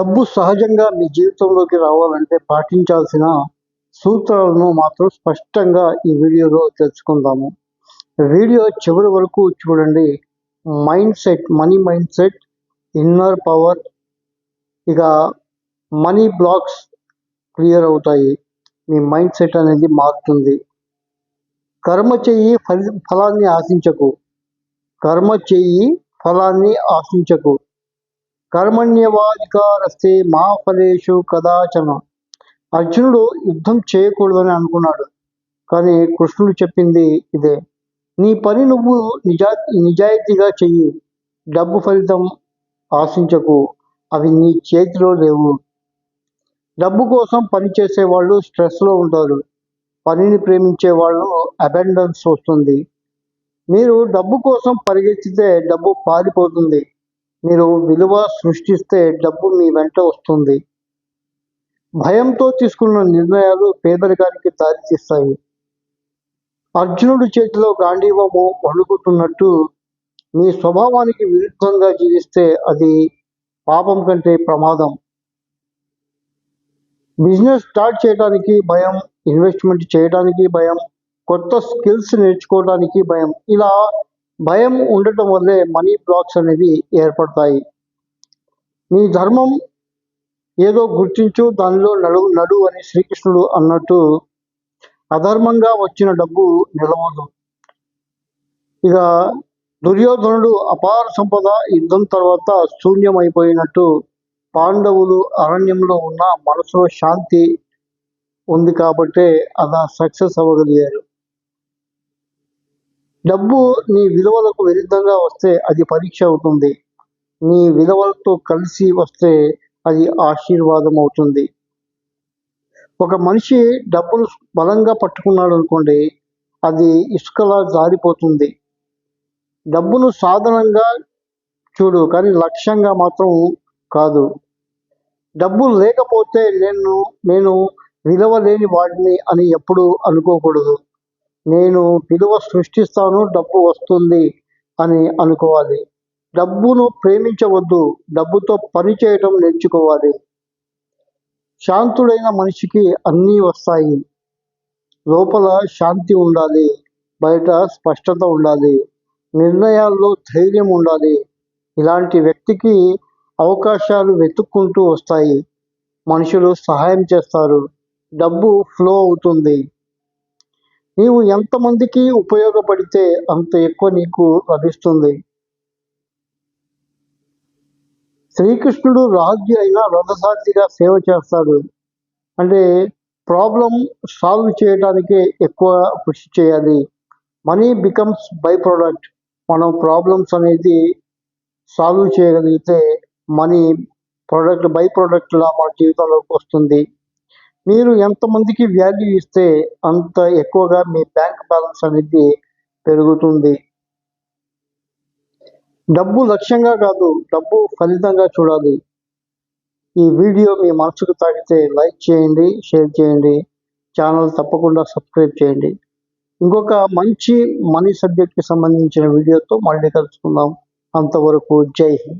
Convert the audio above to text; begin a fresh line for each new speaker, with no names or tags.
డబ్బు సహజంగా మీ జీవితంలోకి రావాలంటే పాటించాల్సిన సూత్రాలను మాత్రం స్పష్టంగా ఈ వీడియోలో తెలుసుకుందాము. వీడియో చివరి వరకు చూడండి. Mind set money mind set inner power ఇక మనీ బ్లాక్స్ క్లియర్ అవుతాయి. మీ మైండ్ సెట్ అనేది మారుతుంది. కర్మ చెయ్యి ఫలి ఫలాన్ని ఆశించకు. కర్మ చెయ్యి ఫలాన్ని ఆశించకు. కర్మణ్యవాధికారస్తే మా ఫలేషు కదాచన అర్జునుడు యుద్ధం చేయకూడదని అనుకున్నాడు కానీ కృష్ణుడు చెప్పింది ఇదే. నీ పని నువ్వు నిజా నిజాయితీగా చెయ్యి. డబ్బు ఫలితం ఆశించకు అవి నీ చేతిలో లేవు. డబ్బు కోసం పని చేసే వాళ్ళు స్ట్రెస్లో ఉంటారు. పనిని ప్రేమించే వాళ్ళు అబెండెన్స్ వస్తుంది. మీరు డబ్బు కోసం పరిగెత్తితే డబ్బు పారిపోతుంది. మీరు విలువ సృష్టిస్తే డబ్బు మీ వెంట వస్తుంది. భయంతో తీసుకున్న నిర్ణయాలు పేదరికానికి దారితీస్తాయి అర్జునుడి చేతిలో గాంధీవము వణుకుతున్నట్టు మీ స్వభావానికి విరుద్ధంగా జీవిస్తే అది పాపం కంటే ప్రమాదం. బిజినెస్ స్టార్ట్ చేయడానికి భయం ఇన్వెస్ట్మెంట్ చేయడానికి భయం కొత్త స్కిల్స్ నేర్చుకోవడానికి భయం. ఇలా భయం ఉండటం వల్లే మనీ బ్లాక్స్ అనేవి ఏర్పడతాయి. నీ ధర్మం ఏదో గుర్తించు దానిలో నడు నడు అని శ్రీకృష్ణుడు అన్నట్టు అధర్మంగా వచ్చిన డబ్బు నిలవదు. ఇక దుర్యోధనుడు అపార సంపద యుద్ధం తర్వాత శూన్యమైపోయినట్టు పాండవులు అరణ్యంలో ఉన్న మనసులో శాంతి ఉంది కాబట్టే అలా సక్సెస్ అవ్వగలిగారు. డబ్బు నీ విలువలకు విరుద్ధంగా వస్తే అది పరీక్ష అవుతుంది. నీ విలువలతో కలిసి వస్తే అది ఆశీర్వాదం అవుతుంది. ఒక మనిషి డబ్బును బలంగా పట్టుకున్నాడు అనుకోండి అది ఇసుకలా జారిపోతుంది. డబ్బును సాధనంగా చూడు కానీ లక్ష్యంగా మాత్రం కాదు. డబ్బు లేకపోతే నేను నేను విలువ లేని వాడిని అని ఎప్పుడు అనుకోకూడదు. నేను విలువ సృష్టిస్తాను డబ్బు వస్తుంది అని అనుకోవాలి. డబ్బును ప్రేమించవద్దు డబ్బుతో పని చేయటం నేర్చుకోవాలి. శాంతుడైన మనిషికి అన్నీ వస్తాయి. లోపల శాంతి ఉండాలి బయట స్పష్టత ఉండాలి నిర్ణయాల్లో ధైర్యం ఉండాలి. ఇలాంటి వ్యక్తికి అవకాశాలు వెతుక్కుంటూ వస్తాయి. మనుషులు సహాయం చేస్తారు. డబ్బు ఫ్లో అవుతుంది. నీవు ఎంతమందికి ఉపయోగపడితే అంత ఎక్కువ నీకు లభిస్తుంది. శ్రీకృష్ణుడు రాజు అయినా రథసాక్షిగా సేవ చేస్తాడు. అంటే ప్రాబ్లం సాల్వ్ చేయడానికి ఎక్కువ కృషి చేయాలి. మనీ బికమ్స్ బై ప్రోడక్ట్ మనం ప్రాబ్లమ్స్ అనేది సాల్వ్ చేయగలిగితే మనీ ప్రోడక్ట్ బై ప్రోడక్ట్లా మన జీవితంలోకి వస్తుంది. మీరు ఎంతమందికి వాల్యూ ఇస్తే అంత ఎక్కువగా మీ బ్యాంక్ బ్యాలెన్స్ అనేది పెరుగుతుంది. డబ్బు లక్ష్యంగా కాదు డబ్బు ఫలితంగా చూడాలి. ఈ వీడియో మీ మనసుకు తాగితే లైక్ చేయండి షేర్ చేయండి ఛానల్ తప్పకుండా సబ్స్క్రైబ్ చేయండి. ఇంకొక మంచి మనీ సబ్జెక్ట్కి సంబంధించిన వీడియోతో మళ్ళీ కలుసుకుందాం. అంతవరకు జై హింద్.